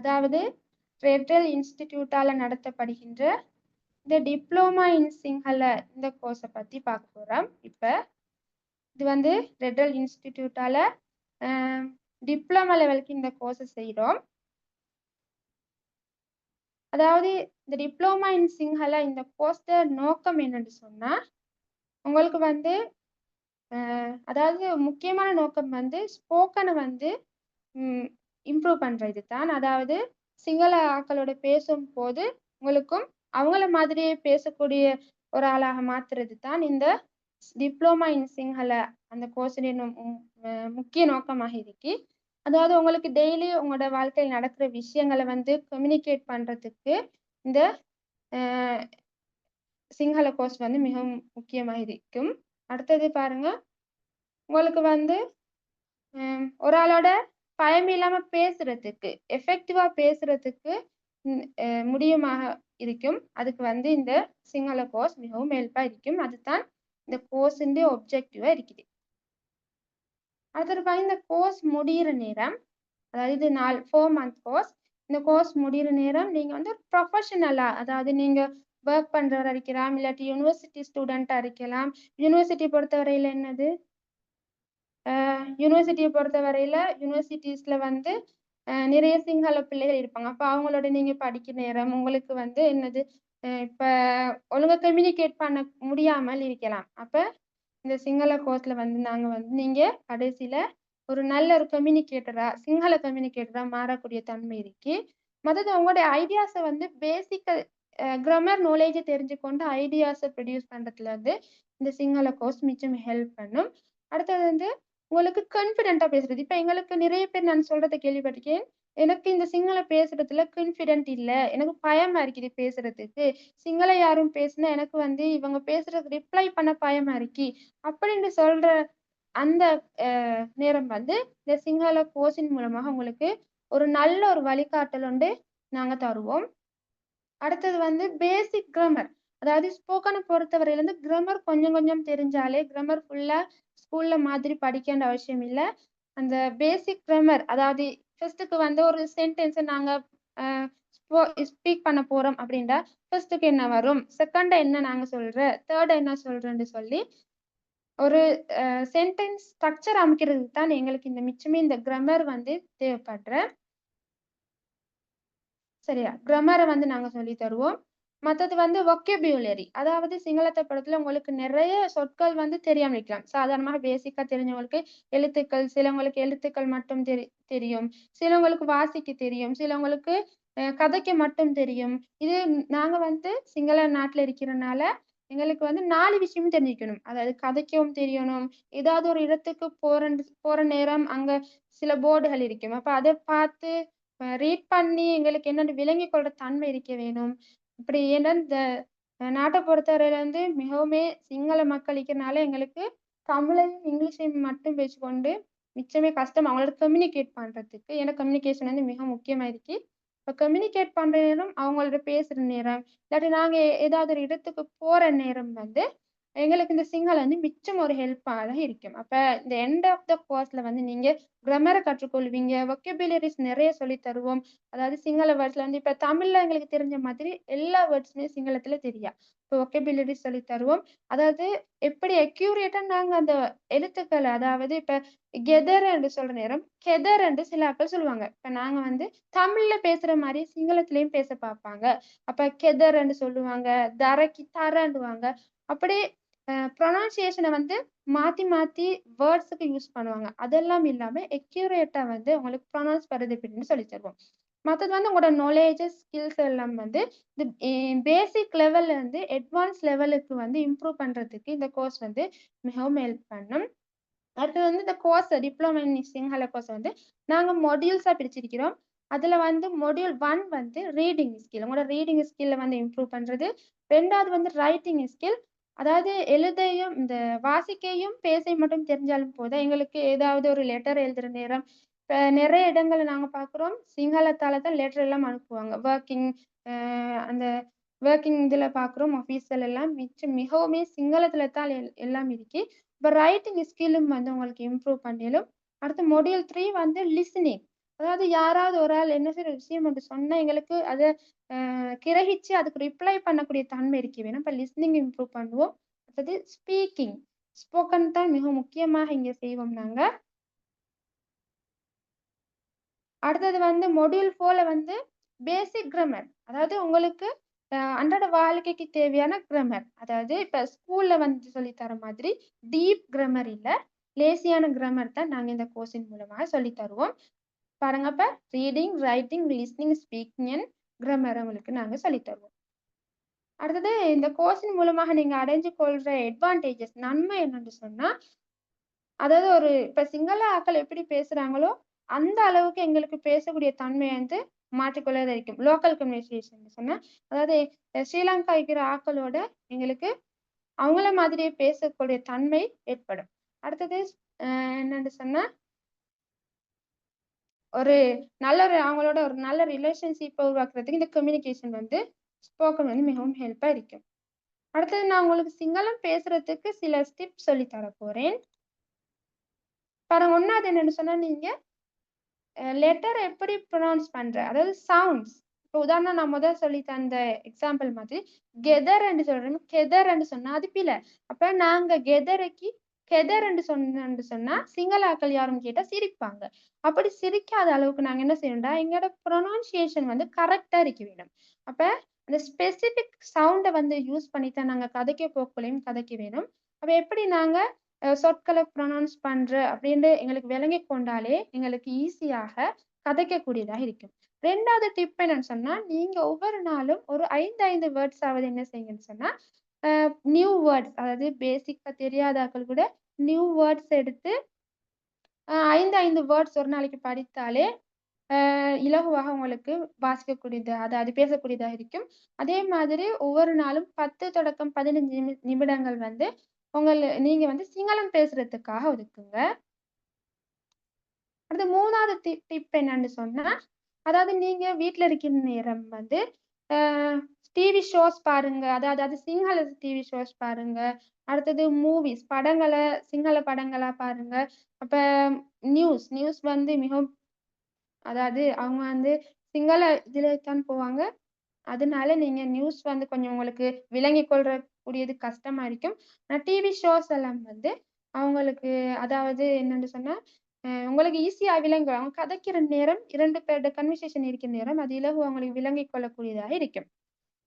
அதாவது ஃபெடரல் இன்ஸ்டிடியூட்டால நடத்தப்படுகின்ற இந்த diploma in Sinhala இந்த கோர்ஸை பற்றி பார்க்க போகிறோம் இப்போ இது வந்து ஃபெடரல் இன்ஸ்டிடியூட்டால டிப்ளமா லெவலுக்கு இந்த கோர்ஸை செய்கிறோம் அதாவது இந்த டிப்ளோமா இன் சிங்கள இந்த கோர்ஸோட நோக்கம் என்னன்னு சொன்னால் உங்களுக்கு வந்து அதாவது முக்கியமான நோக்கம் வந்து ஸ்போக்கனை வந்து இம்ப்ரூவ் பண்ணுறது தான். அதாவது சிங்கள ஆக்களோட பேசும்போது உங்களுக்கும் அவங்கள மாதிரியே பேசக்கூடிய ஒரு ஆளாக மாத்துறது தான் இந்த டிப்ளோமா இன் சிங்கள அந்த கோர்ஸின் முக்கிய நோக்கமாக இருக்கு. அதாவது உங்களுக்கு டெய்லி உங்களோட வாழ்க்கையில் நடக்கிற விஷயங்களை வந்து கம்யூனிகேட் பண்றதுக்கு இந்த சிங்கள கோர்ஸ் வந்து மிகவும் முக்கியமாக இருக்கும். அடுத்தது பாருங்க உங்களுக்கு வந்து ஒரு ஆளோட பயம் இல்லாம பேசுறதுக்கு எஃபெக்டிவா பேசுறதுக்கு முடியுமாக இருக்கும். அதுக்கு வந்து இந்த சிங்கள கோர்ஸ் மிகவும் ஹெல்ப்பா இருக்கும். அதுதான் இந்த கோர்ஸின் ஒப்ஜெக்டிவா இருக்குது. அடுத்தது இந்த கோர்ஸ் முடியிற நேரம் அதாவது இது நாலு ஃபோர் மந்த் கோர்ஸ் இந்த கோர்ஸ் முடியிற நேரம் நீங்க வந்து ப்ரொஃபஷனலா அதாவது நீங்க ஒர்க் பண்றவரா இருக்கலாம் இல்லாட்டி யூனிவர்சிட்டி ஸ்டூடெண்டா இருக்கலாம். யூனிவர்சிட்டி பொறுத்தவரையில என்னது? யூனிவர்சிட்டியை பொறுத்த வரையில யூனிவர்சிட்டிஸ்ல வந்து அஹ், நிறைய சிங்கள பிள்ளைகள் இருப்பாங்க. அப்ப அவங்களோட நீங்க படிக்க நேரம் உங்களுக்கு வந்து என்னது அஹ், இப்ப ஒழுங்கா கம்யூனிகேட் பண்ண முடியாமல் இருக்கலாம். அப்ப இந்த சிங்கள கோர்ஸ்ல வந்து நாங்க வந்து நீங்க கடைசியில ஒரு நல்ல ஒரு கம்யூனிகேட்டரா சிங்கள கம்யூனிகேட்டரா மாறக்கூடிய தன்மை இருக்கு. மற்றது உங்களுடைய ஐடியாஸை வந்து பேசிக்கல் கிராமர் நாலேஜை தெரிஞ்சுக்கொண்டு ஐடியாஸை ப்ரொடியூஸ் பண்றதுல வந்து இந்த சிங்கள கோர்ஸ் மிச்சம் ஹெல்ப் பண்ணும். அடுத்தது வந்து உங்களுக்கு கான்ஃபிடென்ட்டா பேசுறது. இப்ப எங்களுக்கு நிறைய பேர் நான் சொல்றதை கேள்விப்பட்டிருக்கேன். எனக்கு இந்த சிங்கள பேசுறதுல கான்ஃபிடென்ட் இல்ல. எனக்கு பயமா இருக்குது பேசுறதுக்கு. சிங்கள யாரும் பேசுனா எனக்கு வந்து இவங்க பேசுறதுக்கு ரிப்ளை பண்ண பயமா இருக்கு. அப்படின்னு சொல்ற அந்த அஹ், நேரம் வந்து இந்த சிங்கள கோர்ஸின் மூலமாக உங்களுக்கு ஒரு நல்ல ஒரு வழிகாட்டல் வந்து நாங்க தருவோம். அடுத்தது வந்து பேசிக் கிராமர் அதாவது ஸ்போக்கனை பொறுத்தவரையில இருந்து கிராமர் கொஞ்சம் கொஞ்சம் தெரிஞ்சாலே கிராமர் ஃபுல்லா ஸ்கூல்ல மாதிரி படிக்கேண்ட அவசியம் இல்ல. அந்த பேசிக் கிராமர் அதாவது ஃபர்ஸ்ட்டுக்கு வந்து ஒரு சென்டென்ஸ நாங்க அ ஸ்போ ஸ்பீக் பண்ண போறோம் அப்படின்றா ஃபர்ஸ்ட்டுக்கு என்ன வரும்? செகண்ட்ல என்ன நாங்க சொல்ற? தேர்டு என்ன சொல்றேன்னு சொல்லி, ஒரு சென்டென்ஸ் ஸ்ட்ரக்சர் அமைக்கிறதுக்கு தான் எங்களுக்கு இந்த மிச்சமே இந்த கிராமர் வந்து தேவைப்படுற. சரியா? கிராமர வந்து நாங்க சொல்லி தருவோம். மற்றது வந்து vocabulary. அதாவது சிங்களத்தை படத்துல உங்களுக்கு நிறைய சொற்கள் வந்து தெரியாம இருக்கலாம். சாதாரணமாக பேசிக்கா தெரிஞ்சவங்களுக்கு எழுத்துக்கள் சிலவங்களுக்கு எழுத்துக்கள் மட்டும் தெரி தெரியும். சிலவங்களுக்கு வாசிக்க தெரியும். சிலவங்களுக்கு கதைக்க மட்டும் தெரியும். இது நாங்க வந்து சிங்கள நாட்டுல இருக்கிறனால எங்களுக்கு வந்து நாலு விஷயமும் தெரிஞ்சுக்கணும். அதாவது கதைக்கவும் தெரியணும். ஏதாவது ஒரு இடத்துக்கு போற போற நேரம் அங்க சில போர்டுகள் இருக்கும். அப்ப அதை பார்த்து ரீட் பண்ணி எங்களுக்கு என்னென்னு விளங்கி கொள்ற தன்மை இருக்க வேணும். இப்படி ஏன்னா இந்த நாட்டை பொறுத்தவரையில வந்து மிகவுமே சிங்கள மக்கள் இருக்கிறனால எங்களுக்கு தமிழையும் இங்கிலீஷையும் மட்டும் வச்சுக்கொண்டு மிச்சமே கஷ்டம் அவங்களோட கம்யூனிகேட் பண்ணுறதுக்கு ஏன்னா கம்யூனிகேஷன் வந்து மிக முக்கியமாக இருக்கு. இப்போ கம்யூனிகேட் பண்ணுற நேரம் அவங்களோட பேசுகிற நேரம் இல்லாட்டி நாங்கள் ஏதாவது ஒரு இடத்துக்கு போகிற நேரம் வந்து எங்களுக்கு இந்த சிங்களம் வந்து மிச்சம் ஒரு ஹெல்ப்பாக இருக்கும். அப்ப இந்த எண்ட் ஆஃப் த கோர்ஸ்ல வந்து நீங்க கிரமரை கற்றுக்கொள்வீங்க ஒக்கபிலரிஸ் நிறைய சொல்லி தருவோம். அதாவது சிங்கள வேர்ட்ஸ்ல வந்து இப்ப தமிழ்ல எங்களுக்கு தெரிஞ்ச மாதிரி எல்லா வேர்ட்ஸுமே சிங்களத்துல தெரியா. இப்போ ஒக்கபிலரிஸ் சொல்லி தருவோம். அதாவது எப்படி அக்யூரேட்டா நாங்க அந்த எழுத்துக்களை அதாவது இப்ப கெதர் என்று சொல்ற நேரம் கெதர் என்று சில ஆக்கள் சொல்லுவாங்க. இப்ப நாங்க வந்து தமிழ்ல பேசுற மாதிரி சிங்களத்திலயும் பேச பார்ப்பாங்க. அப்ப கெதர் என்று சொல்லுவாங்க தரக்கி தரண்டுவாங்க அப்படியே ப்ரொனவுன்சியேஷனை வந்து மாற்றி மாற்றி வேர்ட்ஸுக்கு யூஸ் பண்ணுவாங்க. அதெல்லாம் இல்லாமல் எக்யூரேட்டாக வந்து உங்களுக்கு ப்ரொனவுன்ஸ் வருது அப்படின்னு சொல்லி தருவோம். மற்றது வந்து உங்களோட நாலேஜ் ஸ்கில்ஸ் எல்லாம் வந்து இந்த பேசிக் லெவல்ல இருந்து அட்வான்ஸ் லெவலுக்கு வந்து இம்ப்ரூவ் பண்ணுறதுக்கு இந்த கோர்ஸ் வந்து மிகவும் ஹெல்ப் பண்ணும். அடுத்தது வந்து இந்த course diploma in Sinhala course வந்து நாங்கள் மொடியூல்ஸாக பிரிச்சிருக்கிறோம். அதில் வந்து மொடியூல் ஒன் வந்து ரீடிங் ஸ்கில் உங்களோட ரீடிங் ஸ்கில்ல வந்து இம்ப்ரூவ் பண்ணுறது ரெண்டாவது வந்து ரைட்டிங் ஸ்கில் அதாவது எழுதையும் இந்த வாசிக்கையும் பேசை மட்டும் தெரிஞ்சாலும் போதும். எங்களுக்கு ஏதாவது ஒரு லெட்டர் எழுதுற நேரம் இப்ப நிறைய இடங்கள்ல நாங்க பார்க்குறோம் சிங்களத்தால தான் லெட்டர் எல்லாம் அனுப்புவாங்க. ஒர்க்கிங் அந்த ஒர்க்கிங் இதுல பார்க்குறோம் ஆஃபீஸ்ல எல்லாம் மிச்சம் மிகவுமே சிங்களத்துல தான் எல்- எல்லாம் இருக்கு. இப்போ ரைட்டிங் ஸ்கில்லும் வந்து உங்களுக்கு இம்ப்ரூவ் பண்ணிடும். அடுத்து மொடியூல் த்ரீ வந்து லிசனிங் அதாவது யாராவது ஒரு ஆள் என்ன செய்யற விஷயம் ஒன்று சொன்னா எங்களுக்கு அதை கிரகிச்சு அதுக்கு ரிப்ளை பண்ணக்கூடிய தன்மை இருக்க வேணும். இப்ப லிஸ்னிங் இம்ப்ரூவ் பண்ணுவோம். அடுத்தது ஸ்பீக்கிங் ஸ்போக்கன் தான் மிக முக்கியமாக இங்க செய்வோம் நாங்க. அடுத்தது வந்து மொடியூல் ஃபோர்ல வந்து பேசிக் கிராமர் அதாவது உங்களுக்கு அன்றாட வாழ்க்கைக்கு தேவையான கிராமர் அதாவது இப்ப ஸ்கூல்ல வந்து சொல்லி தர மாதிரி டீப் கிராமர் இல்ல லேசியான கிராமர் தான் நாங்க இந்த கோர்ஸின் மூலமாக சொல்லி தருவோம். பாருங்கப்ப reading writing listening speaking and grammar உங்களுக்கு நாங்க சொல்லி தருவோம். அடுத்தது இந்த கோர்ஸின் மூலமாக நீங்க அடைஞ்சு கொள்ற அட்வான்டேஜஸ் நன்மை என்னன்னு சொன்னா அதாவது ஒரு இப்ப சிங்கள ஆக்கள் எப்படி பேசுறாங்களோ அந்த அளவுக்கு எங்களுக்கு பேசக்கூடிய தன்மை வந்து மாற்றிக்கொள்ளதாக இருக்கும் லோக்கல் கம்யூனிகேஷன் சொன்னா அதாவது ஸ்ரீலங்கா இருக்கிற ஆக்களோட எங்களுக்கு அவங்கள மாதிரியே பேசக்கூடிய தன்மை ஏற்படும். அடுத்தது அஹ் என்னன்னு சொன்னா ஒரு நல்ல ஒரு அவங்களோட ஒரு நல்ல ரிலேஷன்ஷிப்பை உருவாக்குறதுக்கு இந்த கம்யூனிகேஷன் வந்து ஸ்போக்கன் வந்து மிகவும் ஹெல்ப்பா இருக்கும். அடுத்தது நான் உங்களுக்கு சிங்களம் பேசுறதுக்கு சில ஸ்டிப் சொல்லி தர போறேன். பாருங்க ஒன்னாவது என்னன்னு சொன்னா நீங்க லெட்டர் எப்படி ப்ரொனவுன்ஸ் பண்ற அதாவது சவுண்ட்ஸ் இப்போ உதாரணம் நான் முதல் சொல்லி தந்த எக்ஸாம்பிள் மாதிரி கெதர் என்று சொல்றேன் கெதர்ன்னு சொன்னா அது பிழை அப்ப நாங்க கெதரைக்கு கெதர்ன்னு சொன்னு சொன்னா சிங்களாக்கள் யாரும் கேட்டா சிரிப்பாங்க. அப்படி சிரிக்காத அளவுக்கு நாங்க என்ன செய்யணும்டா? எங்களோட ப்ரொனவுன்சியேஷன் வந்து கரெக்டா இருக்க வேணும் அப்ப அந்த ஸ்பெசிபிக் சவுண்டை வந்து யூஸ் பண்ணி தான் நாங்க கதைக்க போக்குலையும் கதைக்க வேணும் அப்ப எப்படி நாங்க சொற்களை ப்ரொனவுன்ஸ் பண்ற அப்படின்னு எங்களுக்கு விளங்கி கொண்டாலே எங்களுக்கு ஈஸியாக கதைக்கக்கூடியதாக இருக்கும். ரெண்டாவது டிப் என்னன்னு சொன்னா நீங்க ஒவ்வொரு நாளும் ஒரு ஐந்து ஐந்து வேர்ட்ஸ் ஆவது என்ன செய்யுங்கன்னு சொன்னா நியூ வேர்ட்ஸ் அதாவது பேசிக்கா தெரியாதாக்கள் கூட நியூ வேர்ட்ஸ் எடுத்து ஐந்து ஐந்து வேர்ட்ஸ் ஒரு நாளைக்கு படித்தாலே இலகுவாக உங்களுக்கு வாசிக்கக்கூடியது அது அது பேசக்கூடியதாக இருக்கும். அதே மாதிரி ஒவ்வொரு நாளும் பத்து தொடக்கம் பதினஞ்சு நிமி நிமிடங்கள் வந்து உங்கள் நீங்க வந்து சிங்களம் பேசுறதுக்காக ஒதுக்குங்க. அடுத்து மூணாவது டிப் என்னன்னு சொன்னா அதாவது நீங்க வீட்டில் இருக்கிற நேரம் வந்து டிவி ஷோஸ் பாருங்க. அதாவது அது சிங்கள டிவி ஷோஸ் பாருங்க. அடுத்தது மூவிஸ் படங்களை சிங்கள படங்களா பாருங்க. அப்ப நியூஸ் நியூஸ் வந்து மிகவும் அதாவது அவங்க வந்து சிங்கள இதுல தான் போவாங்க. அதனால நீங்க நியூஸ் வந்து கொஞ்சம் உங்களுக்கு விளங்கி கொள்ற கூடியது கஷ்டமா இருக்கும். ஆனா டிவி ஷோஸ் எல்லாம் வந்து அவங்களுக்கு அதாவது என்னன்னு சொன்னா உங்களுக்கு ஈஸியா விளங்கும். அவங்க கதைக்கிற நேரம் இரண்டு பேரோட கன்வர்சேஷன் இருக்கிற நேரம் அது இலகு அவங்களுக்கு விளங்கி கொள்ளக்கூடியதாக இருக்கும்.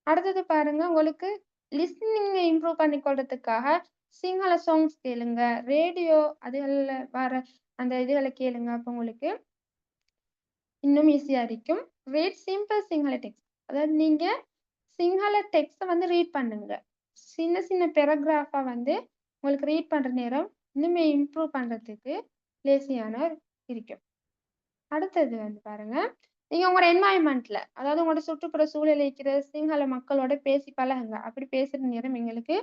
அடுத்தது பாருங்க உங்களுக்கு லிஸ்னிங்கை இம்ப்ரூவ் பண்ணிக்கொள்றதுக்காக சிங்கள சாங்ஸ் கேளுங்க. ரேடியோ அதுகளில் வர அந்த இதுகளை கேளுங்க. அப்போ உங்களுக்கு இன்னும் ஈஸியாக இருக்கும். ரீட் சிம்பிள் சிங்கள டெக்ஸ்ட் அதாவது நீங்கள் சிங்கள டெக்ஸ்ட்டை வந்து ரீட் பண்ணுங்க. சின்ன சின்ன பேராகிராஃபாக வந்து உங்களுக்கு ரீட் பண்ணுற நேரம் இன்னுமே இம்ப்ரூவ் பண்ணுறதுக்கு லேசியான இருக்கும். அடுத்தது வந்து பாருங்க நீங்க உங்களோட என்வாயன்மெண்ட்ல அதாவது உங்களோட சுற்றுப்புற சூழலில் இருக்கிற சிங்கள மக்களோட பேசி பழகுங்க. அப்படி பேசுற நேரம் எங்களுக்கு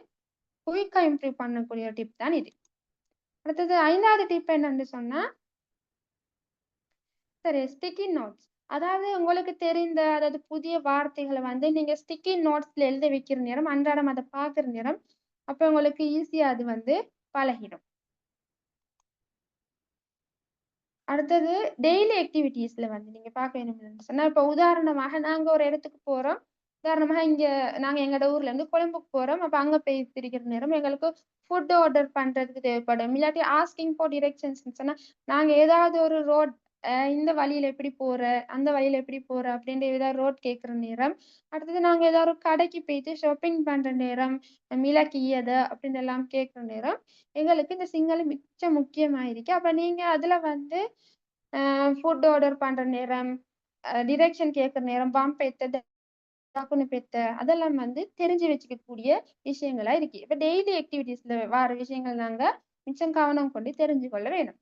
குயிக்கா இம்ப்ரூவ் பண்ணக்கூடிய டிப் தான் இது. அடுத்தது ஐந்தாவது டிப் என்னன்னு சொன்னா சரி ஸ்டிக்கி நோட்ஸ் அதாவது உங்களுக்கு தெரிந்த அதாவது புதிய வார்த்தைகளை வந்து நீங்க ஸ்டிக்கி நோட்ஸ்ல எழுத வைக்கிற நேரம் அன்றாடம் அதை பார்க்குற நேரம் அப்ப உங்களுக்கு ஈஸியா அது வந்து பழகிடும். அடுத்தது டெய்லி ஆக்டிவிட்டீஸ்ல வந்து நீங்க பார்க்க வேணும்னு சொன்னா இப்போ உதாரணமாக நாங்க ஒரு இடத்துக்கு போறோம். உதாரணமாக இங்க நாங்க எங்களோட ஊர்ல இருந்து கொழும்புக்கு போறோம். அப்ப அங்க போய் திரிக்கிற நேரம் எங்களுக்கு ஃபுட் ஆர்டர் பண்றதுக்கு தேவைப்படும். இல்லாட்டி ஆஸ்கிங் ஃபார் டிரெக்ஷன்ஸ் சொன்னா நாங்க ஏதாவது ஒரு ரோட் இந்த வழியில எப்படி போற அந்த வழியில எப்படி போற அப்படின்ற ஏதாவது ரோட் கேட்கிற நேரம். அடுத்தது நாங்க ஏதாவது கடைக்கு போயிட்டு ஷாப்பிங் பண்ற நேரம் மிளகு எதை அப்படின்னு எல்லாம் கேட்கிற நேரம். எங்களுக்கு இந்த சிங்களம் மிச்ச முக்கியமாயிருக்கு. அப்ப நீங்க அதுல வந்து ஃபுட் ஆர்டர் பண்ற நேரம் டிரெக்ஷன் கேட்கிற நேரம் பாம் பெத்த டாக்குனு பெத்த அதெல்லாம் வந்து தெரிஞ்சு வச்சுக்கக்கூடிய விஷயங்களா இருக்கு. இப்ப டெய்லி ஆக்டிவிட்டீஸ்ல வர விஷயங்கள் நாங்க மிச்சம் கவனம் கொண்டு தெரிஞ்சு கொள்ள வேணும்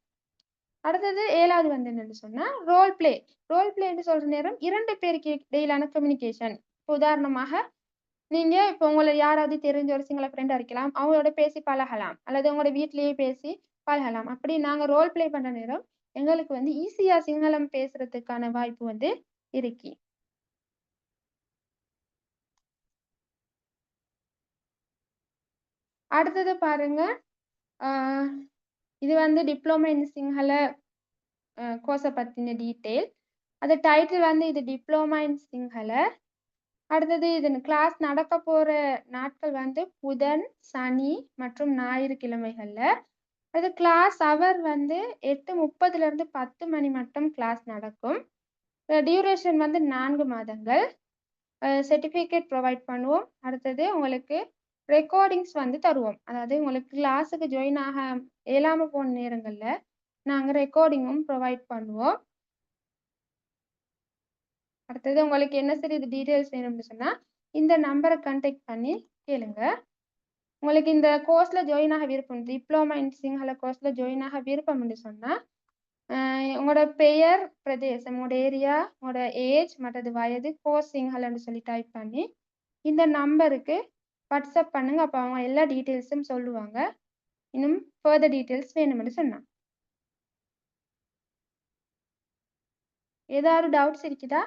அடுத்தது ஏழாவது வந்து என்னன்னு சொன்னா ரோல் பிளே ரோல் பிளேன்னு சொல்ற நேரம் இரண்டு பேருக்கு இடையிலான கம்யூனிகேஷன் உதாரணமாக நீங்க இப்போ உங்களை யாராவது தெரிஞ்ச ஒரு சிங்கள ஃப்ரெண்டா இருக்கலாம். அவங்களோட பேசி பழகலாம். அல்லது உங்களோட வீட்லயே பேசி பழகலாம். அப்படி நாங்க ரோல் பிளே பண்ற நேரம் எங்களுக்கு வந்து ஈஸியா சிங்களம் பேசுறதுக்கான வாய்ப்பு வந்து இருக்கு. அடுத்தது பாருங்க ஆஹ் இது வந்து டிப்ளமோ இன் சிங்கள கோர்ஸை பற்றின டீட்டெயில் அது டைட்டில் வந்து இது டிப்ளோமா இன் சிங்கள. அடுத்தது இது கிளாஸ் நடக்க போகிற நாட்கள் வந்து புதன் சனி மற்றும் ஞாயிறு கிழமைகளில். அது கிளாஸ் அவர் வந்து எட்டு முப்பதுலேருந்து பத்து மணி மட்டும் கிளாஸ் நடக்கும். டியூரேஷன் வந்து நான்கு மாதங்கள். சர்டிஃபிகேட் ப்ரொவைட் பண்ணுவோம். அடுத்தது உங்களுக்கு ரெக்கார்டிங்ஸ் வந்து தருவோம். அதாவது உங்களுக்கு கிளாஸுக்கு ஜாயின் ஆக இயலாமல் போன நேரங்களில் நாங்கள் ரெக்கார்டிங்கும் ப்ரொவைட் பண்ணுவோம். அடுத்தது உங்களுக்கு என்ன சரி இது டீட்டெயில்ஸ் வேணும்னு சொன்னால் இந்த நம்பரை கான்டாக்ட் பண்ணி கேளுங்க. உங்களுக்கு இந்த கோர்ஸில் ஜாயின் ஆக விருப்பம் டிப்ளமா இன் சிங்கள கோர்ஸில் ஜாயின் ஆக விருப்பம்னு சொன்னால் உங்களோட பெயர் பிரதேசம் உங்களோட ஏரியா உங்களோட ஏஜ் மற்றது வயது கோர்ஸ் சிங்களன்னு சொல்லி டைப் பண்ணி இந்த நம்பருக்கு வாட்ஸ்அப் பண்ணுங்க. அப்போ அவங்க எல்லா டீட்டெயில்ஸும் சொல்லுவாங்க. இன்னும் ஃபர்தர் டீட்டெயில்ஸ் வேணும்னு சொன்னான். ஏதாவது டவுட்ஸ் இருக்குதா?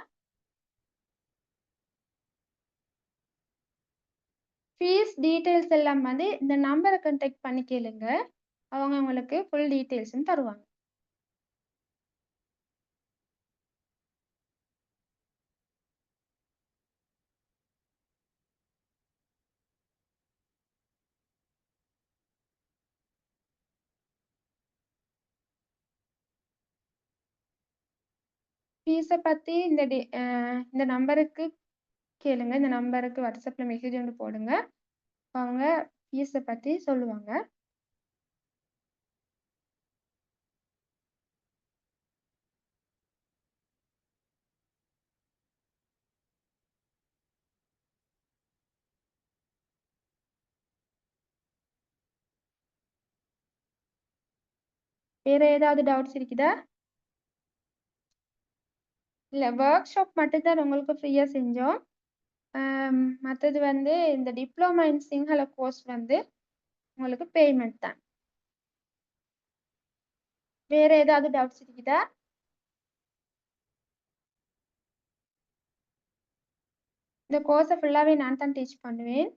ஃபீஸ் டீட்டெயில்ஸ் எல்லாம் வந்து இந்த நம்பரை கண்டெக்ட் பண்ணி கேளுங்க. அவங்க உங்களுக்கு ஃபுல் டீட்டெயில்ஸும் தருவாங்க. ஃபீஸை பற்றி இந்த டி அஹ் இந்த நம்பருக்கு கேளுங்க. இந்த நம்பருக்கு வாட்ஸ்அப்பில் மெசேஜ் ஒன்று போடுங்க. அவங்க ஃபீஸை பற்றி சொல்லுவாங்க. வேற ஏதாவது டவுட்ஸ் இருக்குதா? இல்லை ஒர்க் ஷாப் மட்டும்தான் உங்களுக்கு ஃப்ரீயாக செஞ்சோம். மற்றது வந்து இந்த டிப்ளமா இன் சிங்கள கோர்ஸ் வந்து உங்களுக்கு பேமெண்ட் தான். வேற ஏதாவது டவுட்ஸ் இருக்குதா? இந்த கோர்ஸை ஃபுல்லாகவே நான் தான் டீச் பண்ணுவேன்.